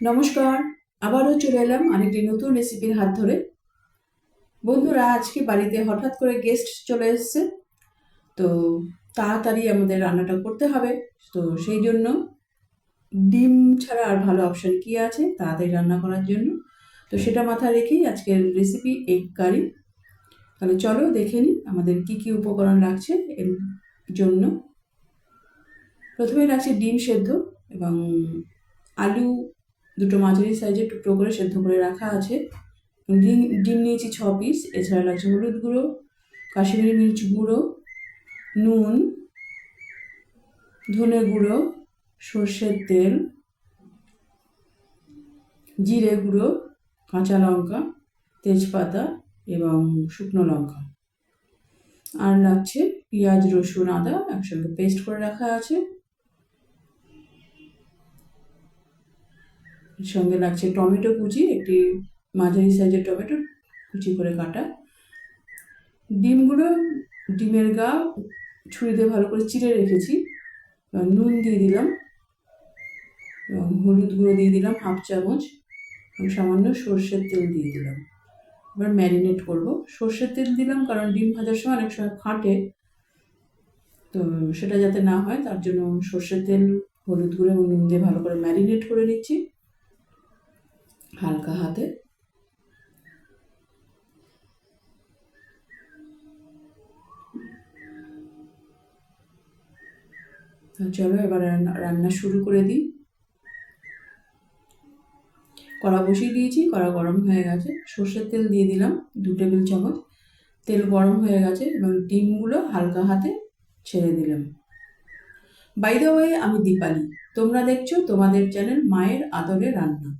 নমস্কার, আবারও চলে এলাম আরেকটি নতুন রেসিপির হাত ধরে। বন্ধুরা, আজকে বাড়িতে হঠাৎ করে গেস্ট চলে এসছে। তো তাড়াতাড়ি আমাদের রান্নাটা করতে হবে। তো সেই জন্য ডিম ছাড়া আর ভালো অপশান কি আছে তাড়াতাড়ি রান্না করার জন্য। তো সেটা মাথায় রেখেই আজকের রেসিপি এগ কারি তাহলে চলো দেখে নিই আমাদের কি কি উপকরণ লাগছে এর জন্য। প্রথমে লাগছে ডিম সেদ্ধ এবং আলু দুটো মাঝারি সাইজের টুকরো করে সেদ্ধ করে রাখা আছে। ডিম ডিম নিয়েছি ছ পিস এছাড়া লাগছে হলুদ গুঁড়ো, কাশ্মীরি মির্চ গুঁড়ো, নুন, ধনে গুঁড়ো, সর্ষের তেল, জিরে গুঁড়ো, কাঁচা লঙ্কা, তেজপাতা এবং শুকনো লঙ্কা। আর লাগছে পেঁয়াজ, রসুন, আদা একসঙ্গে পেস্ট করে রাখা আছে। সঙ্গে লাগছে টমেটো কুচি, একটি মাঝারি সাইজের টমেটো কুচি করে কাটা। ডিমগুলো, ডিমের গা ছুরি দিয়ে ভালো করে চিড়ে রেখেছি। নুন দিয়ে দিলাম হলুদ গুঁড়ো দিয়ে দিলাম হাফ চামচ, এবং সামান্য সর্ষের তেল দিয়ে দিলাম। এবার ম্যারিনেট করব। সর্ষের তেল দিলাম কারণ ডিম ভাজার সময় অনেক সময় ফাটে, তো সেটা যাতে না হয়, তার জন্য সর্ষের তেল, হলুদ গুঁড়ো এবং নুন দিয়ে ভালো করে ম্যারিনেট করে নিচ্ছি। হালকা হাতে। চলো, এবার রান্না শুরু করে দিই। কড়া বসিয়ে দিয়েছি, কড়া গরম হয়ে গেছে। সর্ষের তেল দিয়ে দিলাম, দু টেবিল চামচ। তেল গরম হয়ে গেছে এবং ডিমগুলো হালকা হাতে ছেড়ে দিলাম। বাই ওয়ে আমি দীপালি। তোমরা দেখছ তোমাদের চ্যানেল মায়ের আদরে রান্না।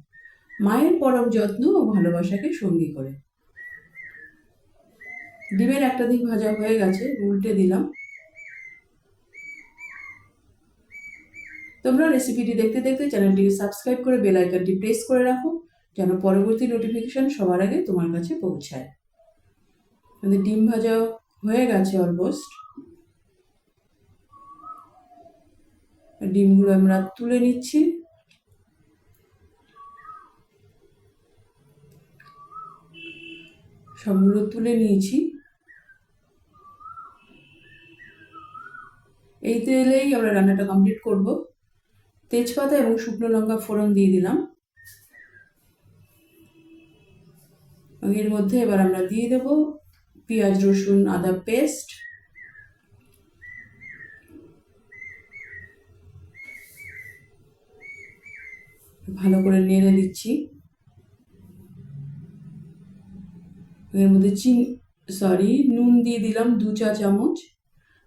মায়ের পরম যত্ন ও ভালোবাসাকে সঙ্গী করে। ডিমের একটা দিক ভাজা হয়ে গেছে, উল্টে দিলাম। তোমরা রেসিপিটি দেখতে দেখতে চ্যানেলটিকে সাবস্ক্রাইব করে বেল আইকনটি প্রেস করে রাখো, যেন পরবর্তী নোটিফিকেশন সবার আগে তোমার কাছে পৌঁছায়। আমাদের ডিম ভাজা হয়ে গেছে অলমোস্ট ডিমগুলো আমরা তুলে নিচ্ছি। সবগুলো তুলে নিয়েছি। এই তেলেই আমরা রান্নাটা কমপ্লিট করব। তেজপাতা এবং শুকনো লঙ্কা ফোড়ন দিয়ে দিলাম। এর মধ্যে এবার আমরা দিয়ে দেব পেঁয়াজ, রসুন, আদা পেস্ট ভালো করে নেড়ে দিচ্ছি। এর মধ্যে চিনি সরি নুন দিয়ে দিলাম দু চা চামচ,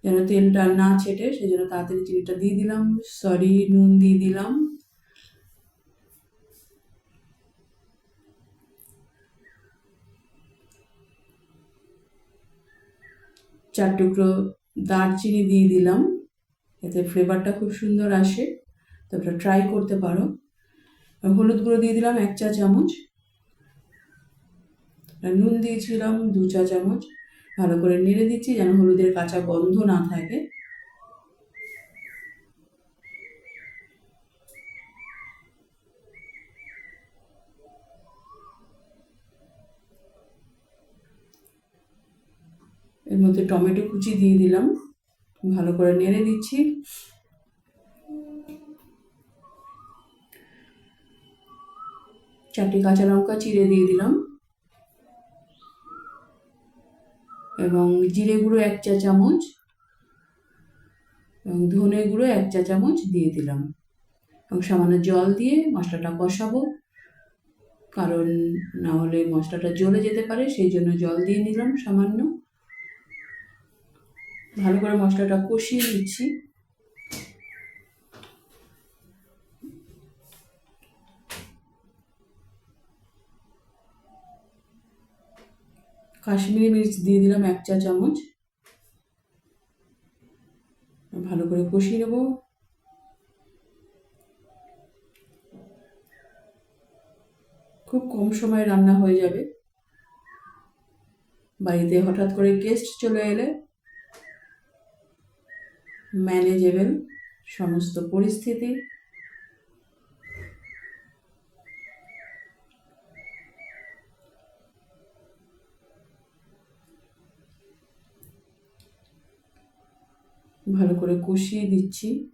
যেন তেলটা না ছেটে সেই জন্য তাড়াতাড়ি চিনিটা দিয়ে দিলাম সরি নুন দিয়ে দিলাম। চার টুকরো দারচিনি দিয়ে দিলাম, এতে ফ্লেভারটা খুব সুন্দর আসে তো ট্রাই করতে পারো। হলুদ গুঁড়ো দিয়ে দিলাম এক চা চামচ। নুন দিয়েছিলাম, দু চা চামচ। ভালো করে নেড়ে দিচ্ছি যেন হলুদের কাঁচা গন্ধ না থাকে। এর মধ্যে টমেটো কুচি দিয়ে দিলাম। ভালো করে নেড়ে দিচ্ছি। চারটি কাঁচা লঙ্কা চিড়ে দিয়ে দিলাম। এবং জিরে গুঁড়ো এক চা চামচ এবং ধনে গুঁড়ো এক চা চামচ দিয়ে দিলাম। এবং সামান্য জল দিয়ে মশলাটা কষাবো। কারণ না হলে মশলাটা জ্বলে যেতে পারে, সেই জন্য জল দিয়ে নিলাম সামান্য। ভালো করে মশলাটা কষিয়ে নিচ্ছি। কাশ্মীরি মির্চ দিয়ে দিলাম এক চা চামচ। ভালো করে কষিয়ে নেব। খুব কম সময়ে রান্না হয়ে যাবে। বাড়িতে হঠাৎ করে গেস্ট চলে এলে ম্যানেজেবল সমস্ত পরিস্থিতি ভালো করে কষিয়ে দিচ্ছি।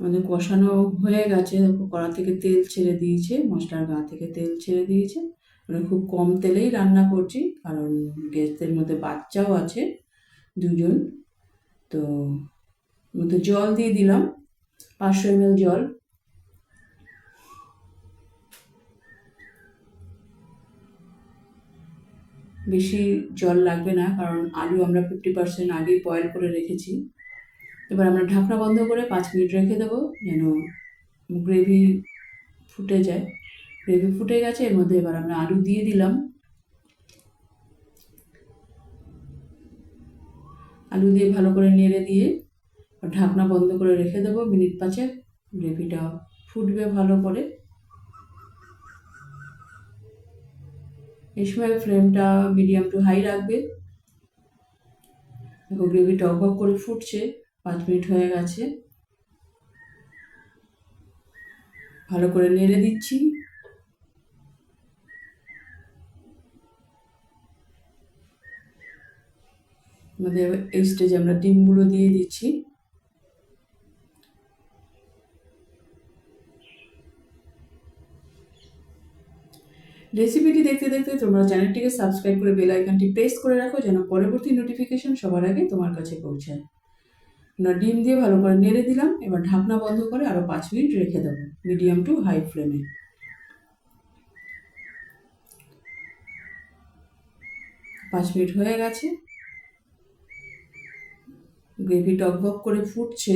আমাদের কষানো হয়ে গেছে। দেখো, কড়া থেকে তেল ছেড়ে দিয়েছে, মশলার গা থেকে তেল ছেড়ে দিয়েছে। মানে খুব কম তেলেই রান্না করছি, কারণ গ্যাসের মধ্যে বাচ্চাও আছে দুজন। তো, মধ্যে জল দিয়ে দিলাম, পাঁচশো এম জল। বেশি জল লাগবে না, কারণ আলু আমরা ফিফটি পার্সেন্ট আগেই বয়েল করে রেখেছি। এবার আমরা ঢাকনা বন্ধ করে পাঁচ মিনিট রেখে দেবো যেন গ্রেভি ফুটে যায়। গ্রেভি ফুটে গেছে, এর মধ্যে এবার আমরা আলু দিয়ে দিলাম। আলু দিয়ে ভালো করে নেড়ে দিয়ে ঢাকনা বন্ধ করে রেখে দেবো। মিনিট পাঁচেক গ্রেভিটা ফুটবে ভালো করে। এই সময় ফ্লেমটা মিডিয়াম টু হাই রাখবে দেখো গ্রেভি টক করে ফুটছে, পাঁচ মিনিট হয়ে গেছে। ভালো করে নেড়ে দিচ্ছি। আমাদের এই স্টেজে আমরা ডিমগুলো দিয়ে দিচ্ছি। রেসিপিটি দেখতে দেখতে তোমরা চ্যানেলটিকে সাবস্ক্রাইব করে বেল আইকনটি প্রেস করে রাখো যেন পরবর্তী নোটিফিকেশন সবার আগে তোমার কাছে পৌঁছায়। না ডিম দিয়ে ভালো করে নেড়ে দিলাম, এবার ঢাকনা বন্ধ করে আরও পাঁচ মিনিট রেখে দেবো মিডিয়াম টু হাই ফ্লেমে পাঁচ মিনিট হয়ে গেছে। গ্রেভি টকবক করে ফুটছে।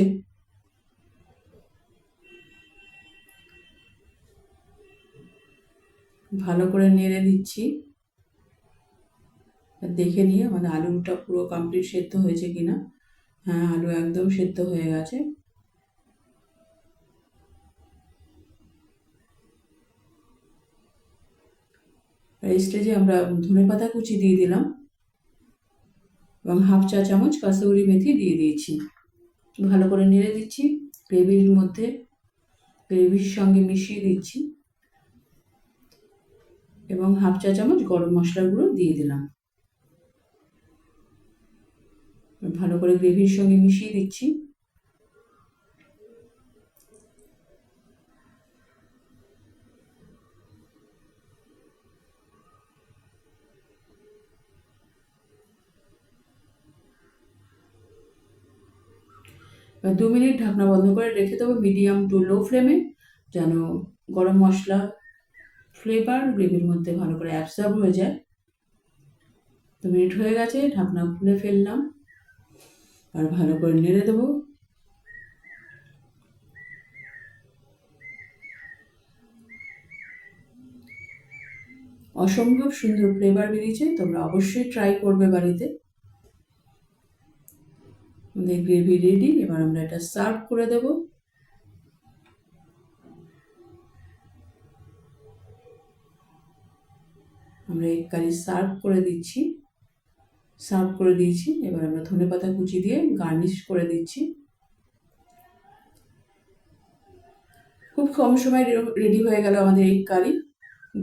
ভালো করে নেড়ে দিচ্ছি। দেখে নিয়ে আমাদের আলুটা পুরো কমপ্লিট সেদ্ধ হয়েছে কিনা। হ্যাঁ আলু একদম সেদ্ধ হয়ে গেছে। এই স্টেজে আমরা ধনে পাতা কুচি দিয়ে দিলাম এবং হাফ চা চামচ কাসুরি মেথি দিয়ে দিয়েছি। ভালো করে নেড়ে দিচ্ছি, গ্রেভির মধ্যে, গ্রেভির সঙ্গে মিশিয়ে দিচ্ছি। এবং হাফ চা চামচ গরম মশলা গুঁড়ো দিয়ে দিলাম। ভালো করে গ্রেভির সঙ্গে মিশিয়ে দিচ্ছি। দু মিনিট ঢাকনা বন্ধ করে রেখে দেবো মিডিয়াম টু লো ফ্লেমে, যেন গরম মশলা ফ্লেভার গ্রেভির মধ্যে ভালো করে অ্যাবসর্ব হয়ে যায়। দু মিনিট হয়ে গেছে, ঢাকনা খুলে ফেললাম, আর ভালো করে নেড়ে দেবো। অসম্ভব সুন্দর ফ্লেভার বেরিয়েছে, তোমরা অবশ্যই ট্রাই করবে বাড়িতে। আমাদের গ্রেভি রেডি এবার আমরা এটা সার্ভ করে দেব। আমরা এই কারি সার্ভ করে দিচ্ছি। সার্ভ করে দিয়েছি। এবার আমরা ধনে পাতা কুচি দিয়ে গার্নিশ করে দিচ্ছি। খুব কম সময় রেডি হয়ে গেল আমাদের এই কারি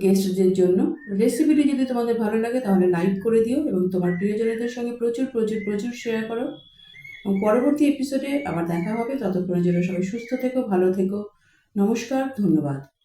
গেস্টদের জন্য। রেসিপিটি যদি তোমাদের ভালো লাগে তাহলে লাইক করে দিও এবং তোমার প্রিয়জনদের সঙ্গে প্রচুর প্রচুর প্রচুর শেয়ার করো। এবং পরবর্তী এপিসোডে আবার দেখা হবে। ততক্ষণের জন্য সবাই সুস্থ থেকো, ভালো থেকো। নমস্কার, ধন্যবাদ।